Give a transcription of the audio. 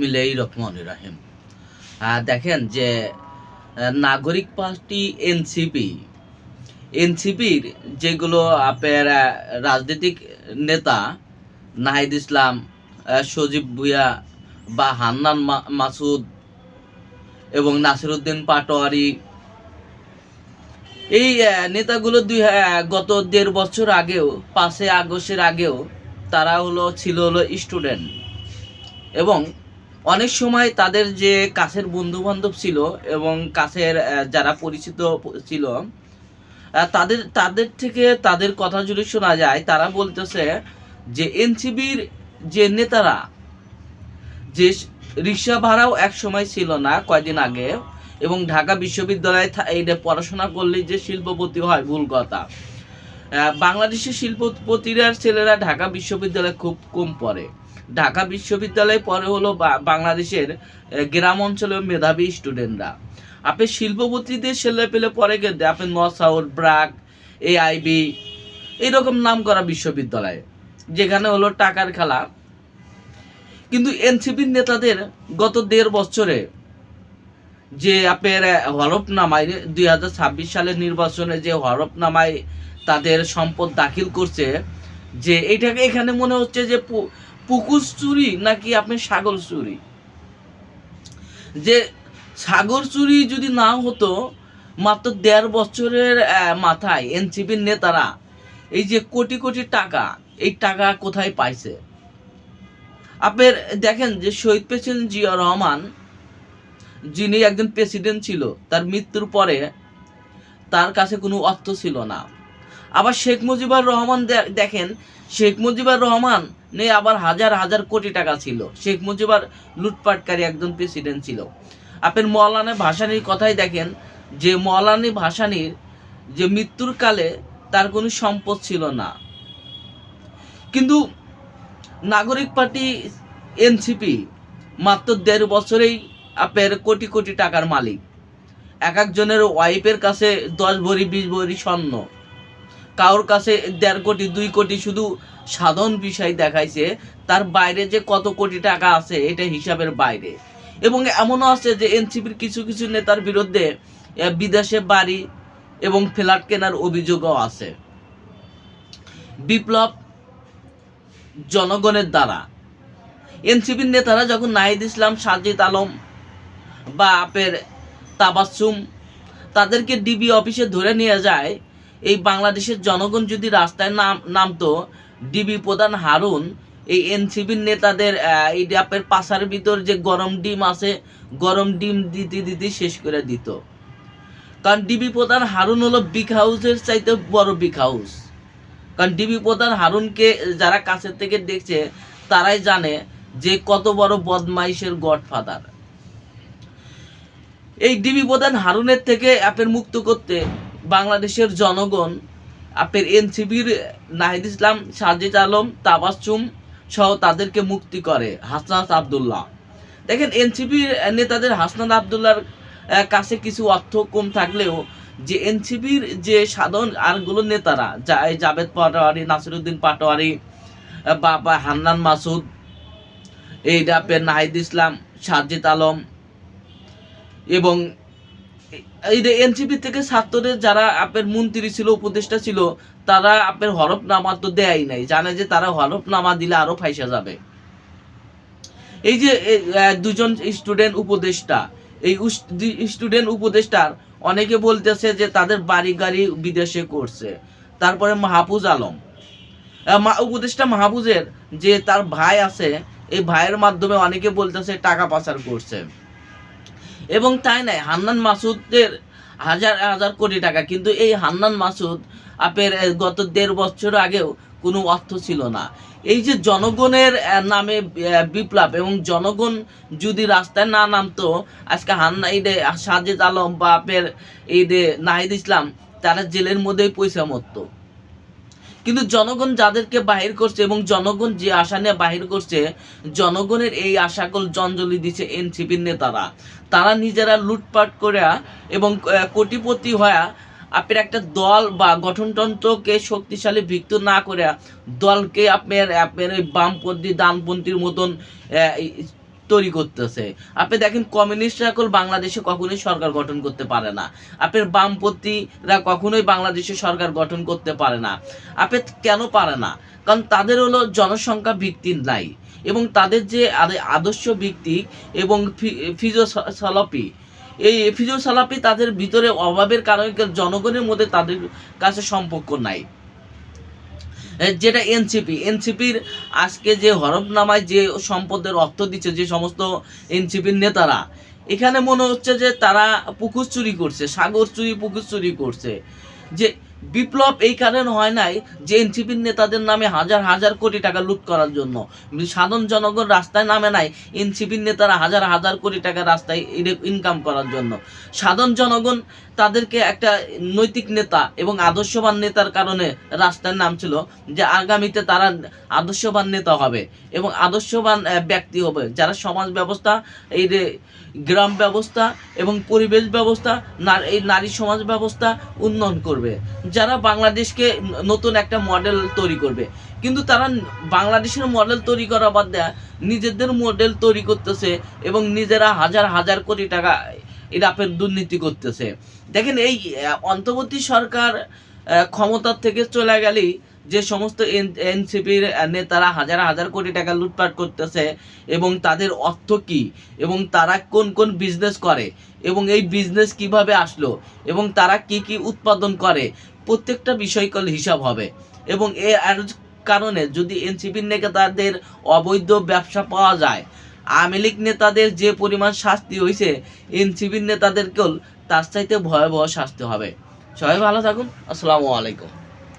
বিসমিল্লাহ রহমান রাহিম। দেখেন যে নাগরিক পার্টি এনসিপি এনসিপির যেগুলো আপনার রাজনৈতিক নেতা নাহিদ ইসলাম সজীব ভুইয়া বা হান্নান মাসুদ এবং নাসিরুদ্দিন পাটোয়ারি, এই নেতাগুলো দুই গত দেড় বছর আগেও পাঁচে আগস্টের আগেও তারা হলো, ছিল হলো স্টুডেন্ট এবং অনেক সময় তাদের যে কাছের বন্ধু বান্ধব ছিল এবং কাছের যারা পরিচিত ছিল তাদের তাদের থেকে তাদের কথা যদি শোনা যায়, তারা বলতেছে যে এনসিবির যে নেতারা, যে রিক্সা ভাড়াও এক সময় ছিল না কয়দিন আগে, এবং ঢাকা বিশ্ববিদ্যালয়ে এইটা পড়াশোনা করলেই যে শিল্পপতি হয়, ভুল কথা। বাংলাদেশের শিল্পপতিরা ছেলেরা ঢাকা বিশ্ববিদ্যালয়ে খুব কম পড়ে। ঢাকা বিশ্ববিদ্যালয়ে, পরে হলো বাংলাদেশের গ্রাম অঞ্চলের মেধাবী স্টুডেন্টরা আপনি শিল্পপতিদের ছেলে পেলে পরে গেলে আপনি নসাউর, ব্রাক এআইবি এইরকম নাম করা বিশ্ববিদ্যালয়, যেখানে হলো টাকার খেলা। কিন্তু এনসিপির নেতাদের গত দেড় বছরে যে আপনার হরফনামায় দুই হাজার ছাব্বিশ সালের নির্বাচনে যে হরফনামায় তাদের সম্পদ দাখিল করছে, যে এটাকে এখানে মনে হচ্ছে যে পুকুর চুরি নাকি আপনি ছাগল চুরি? যে সাগর চুরি যদি না হতো, মাত্র দেড় বছরের মাথায় এনসিপির নেতারা এই যে কোটি কোটি টাকা, এই টাকা কোথায় পাইছে? আপনার দেখেন যে শহীদ প্রেসিডেন্ট জিয়া রহমান, যিনি একজন প্রেসিডেন্ট ছিল, তার মৃত্যুর পরে তার কাছে কোনো অর্থ ছিল না। আবার শেখ মুজিবুর রহমান দেখেন শেখ মুজিবুর রহমান নে আবার হাজার হাজার কোটি টাকা ছিল। শেখ মুজিবুর লুটপাটকারী একজন প্রেসিডেন্ট ছিল। আপনার মৌলানা ভাসানির কথাই দেখেন, যে মৌলানি ভাসানির যে মৃত্যুর কালে তার কোনো সম্পদ ছিল না। কিন্তু নাগরিক পার্টি এনসিপি মাত্র দেড় বছরেই আপনার কোটি কোটি টাকার মালিক। এক একজনের ওয়াইফের কাছে দশ ভরি, বিশ ভরি স্বর্ণ। কারোর কাছে দেড় কোটি, দুই কোটি শুধু সাধারণ বিষয় দেখাইছে, তার বাইরে যে কত কোটি টাকা আছে, এটা হিসাবের বাইরে। এবং এমনও আছে যে এনসিপির কিছু কিছু নেতার বিরুদ্ধে বিদেশে বাড়ি এবং ফ্ল্যাট কেনার অভিযোগও আছে। বিপ্লব জনগণের দ্বারা। এনসিপির নেতারা যখন নাহিদ ইসলাম, সাজিদ আলম বা আপের তাবাসুম তাদেরকে ডিবি অফিসে ধরে নিয়ে যায় এই বাংলাদেশের জনগণ যদি রাস্তায় নাম, নামতো ডিবি প্রধান হারুন, এই এনসিবির নেতাদের এই আপের পাশার ভিতর যে গরম ডিম আছে, গরম ডিম দিতে দিতে শেষ করে দিত। কারণ ডিবি প্রধান হারুন হলো বিগ হাউসের চাইতে বড় বিগ হাউস কারণ ডিবি প্রধান হারুনকে যারা কাছের থেকে দেখছে, তারাই জানে যে কত বড় বদমাইশের গডফাদার। এই ডিবি প্রধান হারুনের থেকে অ্যাপের মুক্ত করতে বাংলাদেশের জনগণ আপের এনসিবির নাহিদ ইসলাম সাজিদ আলম তাবাসুম সহ তাদেরকে মুক্তি করে হাসনাত আবদুল্লাহ। দেখেন এনসিপির নেতাদের হাসনাত আবদুল্লাহর কাছে কিছু অর্থ কম থাকলেও যে এনসিপির যে সাধারণ আরগুলো নেতারা যা জাভেদ পাটোয়ারি নাসিরুদ্দিন পাটোয়ারি আহ, বা বা হান্নান মাসুদ এই ডাপের নাহিদ ইসলাম সাজিদ আলম এবং এই যে এনসিপি থেকে ছাত্রদের যারা আপনার মন্ত্রী ছিল, উপদেষ্টা ছিল, তারা আপনার হরফনামা তো দেয়ই নাই। জানে যে তারা হরফনামা দিলে আরও ফাইসা যাবে। এই যে দুজন স্টুডেন্ট উপদেষ্টা, এই স্টুডেন্ট উপদেষ্টার অনেকে বলতেছে যে তাদের বাড়ি গাড়ি বিদেশে করছে। তারপরে মাহফুজ আলম। উপদেষ্টা মাহফুজের যে তার ভাই আছে, এই ভাইয়ের মাধ্যমে অনেকে বলতেছে টাকা পাচার করছে। এবং তাই নাই, হান্নান মাসুদের হাজার হাজার কোটি টাকা, কিন্তু এই হান্নান মাসুদ আপের গত দেড় বছর আগেও কোনো অর্থ ছিল না। এই যে জনগণের নামে বিপ্লব এবং জনগণ যদি রাস্তায় না নামতো, আজকে হান্না ঈদে সাজেদ আলম বা আপের ঈদে নাহিদ ইসলাম, তারা জেলের মধ্যেই পয়সা মরতো। কিন্তু জনগণ যাদেরকে বাহির করছে এবং জনগণ যে আশা নিয়ে বাহির করছে, জনগণের এই আশাকল জঞ্জলি দিচ্ছে এনসিপির নেতারা। তারা নিজেরা লুটপাট করে এবং কোটিপতি হয়ে আপনার একটা দল বা গঠনতন্ত্রকে শক্তিশালী ভিক্ত না করে দলকে আপনার আপনার ওই বামপন্থী, ডানপন্থীর মতন তৈরি করতেছে। আপনি দেখেন, কমিউনিস্টরা এখন বাংলাদেশে কখনোই সরকার গঠন করতে পারে না। আপনার বামপন্থীরা কখনোই বাংলাদেশে সরকার গঠন করতে পারে না। আপনি কেন পারে না? কারণ তাদের হলো জনসংখ্যা ভিত্তি নাই এবং তাদের যে আদর্শ ভিত্তিক এবং ফিজিওসালাপি এই ফিজিওসালাপি তাদের ভিতরে অভাবের কারণে জনগণের মধ্যে তাদের কাছে সম্পর্ক নাই। যেটা এনসিপি এনসিপির আজকে যে হরফনামায় যে সম্পদের অর্থ দিচ্ছে, যে সমস্ত এনসিপির নেতারা, এখানে মনে হচ্ছে যে তারা পুকুর চুরি করছে, সাগর চুরি, পুকুর চুরি করছে। যে বিপ্লব এই কারণে হয় নাই যে এনসিপির নেতাদের নামে হাজার হাজার কোটি টাকা লুট করার জন্য। সাধারণ জনগণ রাস্তায় নামে নাই, এনসিপির নেতারা হাজার হাজার কোটি টাকা রাস্তায় ইনকাম করার জন্য। সাধারণ জনগণ তাদেরকে একটা নৈতিক নেতা এবং আদর্শবান নেতার কারণে রাস্তায় নামছিল যে আগামীতে তারা আদর্শবান নেতা হবে এবং আদর্শবান ব্যক্তি হবে। যারা সমাজ ব্যবস্থা, এই গ্রাম ব্যবস্থা এবং পরিবেশ ব্যবস্থা এই নারী সমাজ ব্যবস্থা উন্নয়ন করবে। যারা বাংলাদেশকে নতুন একটা মডেল তৈরি করবে। কিন্তু তারা বাংলাদেশের মডেল তৈরি করা বাদ দেয়া, নিজেদের মডেল তৈরি করতেছে এবং নিজেরা হাজার হাজার কোটি টাকা ইরাপের দুর্নীতি করতেছে। দেখেন এই অন্তর্বর্তী সরকার ক্ষমতার থেকে চলে গেলেই যে সমস্ত এনসিপির নেতারা হাজার হাজার কোটি টাকা লুটপাট করতেছে এবং তাদের অর্থ কি? এবং তারা কোন কোন বিজনেস করে? এবং এই বিজনেস কীভাবে আসলো? এবং তারা কি কি উৎপাদন করে? প্রত্যেকটা বিষয়কল হিসাব হবে। এবং এ কারণে যদি এনসিপির নেতাদের অবৈধ ব্যবসা পাওয়া যায়, আওয়ামী লীগ নেতাদের যে পরিমাণ শাস্তি হয়েছে এনসিপির নেতাদেরকেও তার চাইতে ভয়াবহ শাস্তি হবে। সবাই ভালো থাকুন। আসসালামু আলাইকুম।